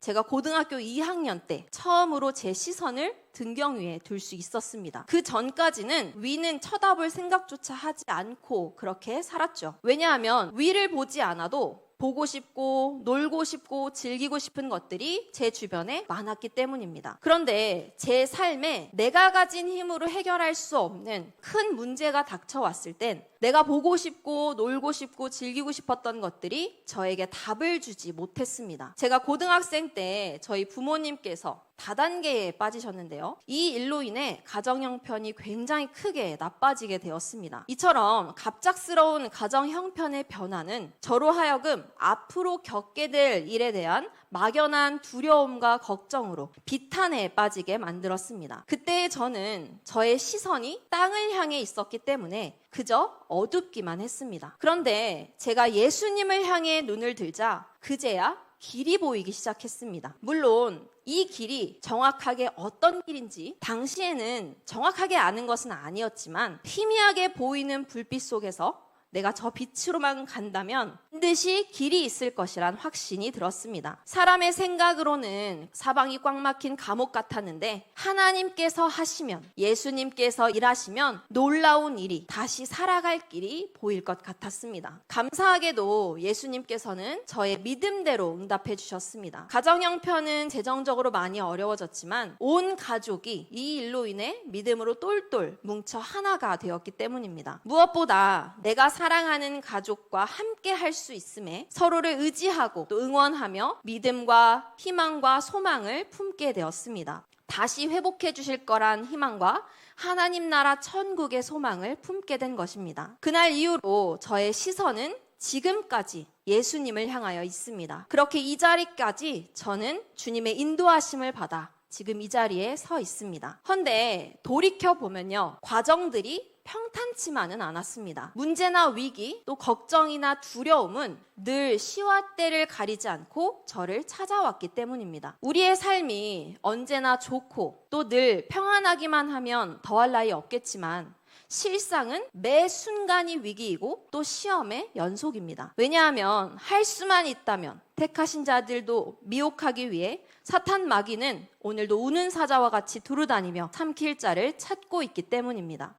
제가 고등학교 2학년 때 처음으로 제 시선을 등경 위에 둘 수 있었습니다. 그 전까지는 위는 쳐다볼 생각조차 하지 않고 그렇게 살았죠. 왜냐하면 위를 보지 않아도 보고 싶고 놀고 싶고 즐기고 싶은 것들이 제 주변에 많았기 때문입니다. 그런데 제 삶에 내가 가진 힘으로 해결할 수 없는 큰 문제가 닥쳐왔을 땐 내가 보고 싶고 놀고 싶고 즐기고 싶었던 것들이 저에게 답을 주지 못했습니다. 제가 고등학생 때 저희 부모님께서 다단계에 빠지셨는데요. 이 일로 인해 가정 형편이 굉장히 크게 나빠지게 되었습니다. 이처럼 갑작스러운 가정 형편의 변화는 저로 하여금 앞으로 겪게 될 일에 대한 막연한 두려움과 걱정으로 비탄에 빠지게 만들었습니다. 그때 저는 저의 시선이 땅을 향해 있었기 때문에 그저 어둡기만 했습니다. 그런데 제가 예수님을 향해 눈을 들자 그제야 길이 보이기 시작했습니다. 물론 이 길이 정확하게 어떤 길인지 당시에는 정확하게 아는 것은 아니었지만 희미하게 보이는 불빛 속에서 내가 저 빛으로만 간다면 반드시 길이 있을 것이란 확신이 들었습니다. 사람의 생각으로는 사방이 꽉 막힌 감옥 같았는데 하나님께서 하시면 예수님께서 일하시면 놀라운 일이 다시 살아갈 길이 보일 것 같았습니다. 감사하게도 예수님께서는 저의 믿음대로 응답해 주셨습니다. 가정 형편은 재정적으로 많이 어려워졌지만 온 가족이 이 일로 인해 믿음으로 똘똘 뭉쳐 하나가 되었기 때문입니다. 무엇보다 내가 사랑하는 가족과 함께 할 수 있음에 서로를 의지하고 또 응원하며 믿음과 희망과 소망을 품게 되었습니다. 다시 회복해 주실 거란 희망과 하나님 나라 천국의 소망을 품게 된 것입니다. 그날 이후로 저의 시선은 지금까지 예수님을 향하여 있습니다. 그렇게 이 자리까지 저는 주님의 인도하심을 받아 지금 이 자리에 서 있습니다. 헌데 돌이켜 보면요. 과정들이 평탄치만은 않았습니다. 문제나 위기, 또 걱정이나 두려움은 늘 시와 때를 가리지 않고 저를 찾아왔기 때문입니다. 우리의 삶이 언제나 좋고 또 늘 평안하기만 하면 더할 나위 없겠지만 실상은 매 순간이 위기이고 또 시험의 연속입니다. 왜냐하면 할 수만 있다면 택하신 자들도 미혹하기 위해 사탄 마귀는 오늘도 우는 사자와 같이 두루다니며 삼킬 자를 찾고 있기 때문입니다.